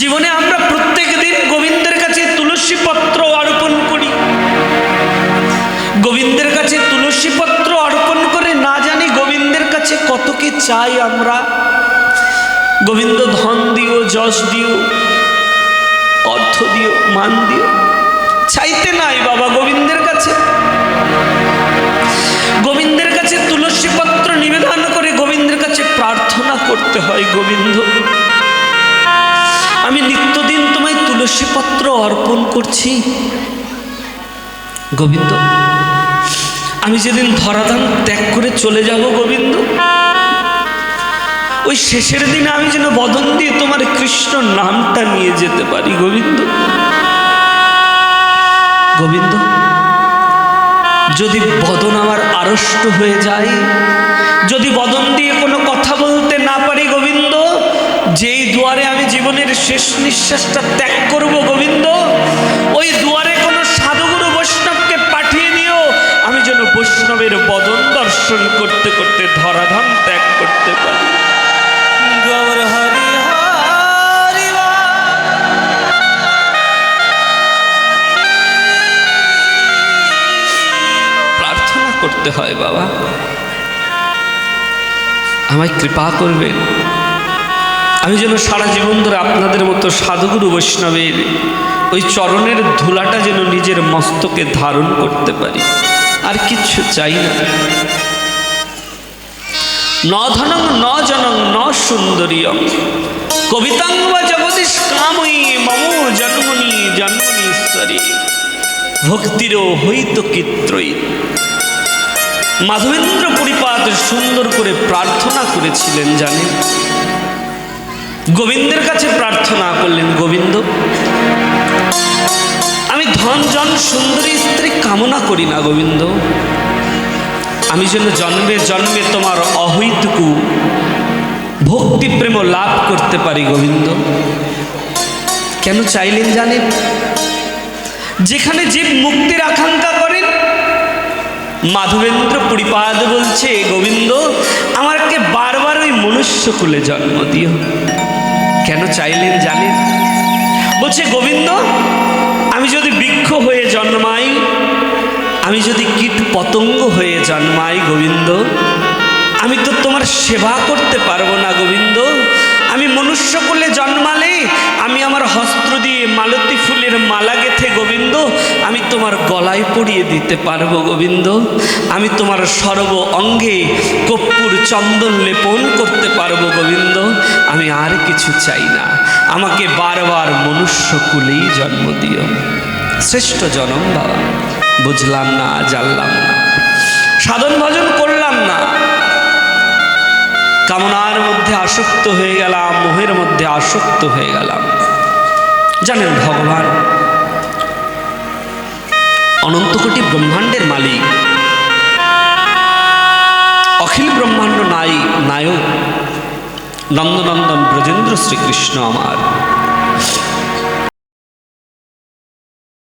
জীবনে আমরা প্রত্যেক দিন গোবিন্দের কাছে তুলসী পত্র অর্পণ করি। গোবিন্দের কাছে তুলসী পত্র অর্পণ করে না জানি গোবিন্দের কাছে কত কি চাই আমরা। গোবিন্দ ধন দিও, যশ দিও, অর্থ দিও, মান দিও, চাইতে নাই বাবা গোবিন্দের কাছে। গোবিন্দের কাছে তুলসী পত্র নিবেদন করে গোবিন্দের কাছে প্রার্থনা করতে হয় গোবিন্দ। তোমায় তুলসী পত্র অর্পণ করছি। গোবিন্দ, আমি যেদিন ধরাধাম ত্যাগ করে চলে যাব গোবিন্দ, ওই শেষের দিনে আমি যেন বদন দিয়ে তোমার কৃষ্ণ নামটা নিয়ে যেতে পারি গোবিন্দ। গোবিন্দ, যদি বদন আমার আড়ষ্ট হয়ে যায়, যদি বদন দিয়ে কোনো কথা বলতে না পারি গোবিন্দ যেই দুয়ারে আমি জীবনের শেষ নিঃশ্বাসটা ত্যাগ করব গোবিন্দ। ওই দুয়ারে কোনো সাধুগুরু বৈষ্ণবকে পাঠিয়ে দিও। আমি যেন বৈষ্ণবের বদন দর্শন করতে করতে ধরাধাম ত্যাগ করতে পারি। গৌর হরি হরি প্রার্থনা করতে হয় বাবা। আমায় কৃপা করবেন। আমি যেন সারা জীবন ধরে আপনাদের মতো সাধুগুরু বৈষ্ণবের ওই চরণের ধুলাটা যেন নিজের মস্তকে ধারণ করতে পারি। আর কিচ্ছু চাই না। ন ধনং ন জনং ন সুন্দরীয়ম কবিতাং বা জগদীশ কাময়ী মম জন্মনি জন্মনি ঈশ্বরী ভক্তিরও হইত কিত্রয়ী। মাধবেন্দ্র পরিপাত সুন্দর করে প্রার্থনা করেছিলেন জানেন? গোবিন্দের কাছে প্রার্থনা করলেন, গোবিন্দ, আমি ধন, জন, সুন্দরী, স্ত্রী কামনা করি না, গোবিন্দ। আমি যেন জন্মে জন্মে তোমার অহৈতুকু ভক্তি প্রেম লাভ করতে পারি, গোবিন্দ। কেন চাইলেন জানেন? যেখানে জীব মুক্তির আকাঙ্ক্ষা করেন মাধবেন্দ্র পরিপাদ বলছে, গোবিন্দ আমাকে বারবার ওই মনুষ্যকুলে জন্ম দিও। কেন চাইলেন জানেন? বলছে, গোবিন্দ, আমি যদি বৃক্ষ হয়ে জন্মাই, আমি যদি কীট পতঙ্গ হয়ে জন্মাই, গোবিন্দ, আমি তো তোমার সেবা করতে পারব না, গোবিন্দ। আমি মনুষ্য মনুষ্যকুলে জন্মালে আমি আমার হস্ত দিয়ে মালতী ফুলের মালা গেথে গোবিন্দ আমি তোমার গলায় পরিয়ে দিতে পারব গোবিন্দ। আমি তোমার সর্ব অঙ্গে কর্পূর চন্দন লেপন করতে পারব গোবিন্দ। আমি আর কিছু চাই না। আমাকে বারবার মনুষ্যকুলেই জন্ম দিও। শ্রেষ্ঠ জনম বাবা। বুঝলাম না, জানলাম না। সাধন ভজন করলাম না। কামনার মধ্যে আসক্ত হয়ে গেলাম, মোহের মধ্যে আসক্ত হয়ে গেলাম। জানেন ভগবান অনন্তকোটি ব্রহ্মাণ্ডের মালিক। অখিল ব্রহ্মাণ্ড নাই নায়ক। নন্দনন্দন ব্রজেন্দ্র শ্রীকৃষ্ণ আমার।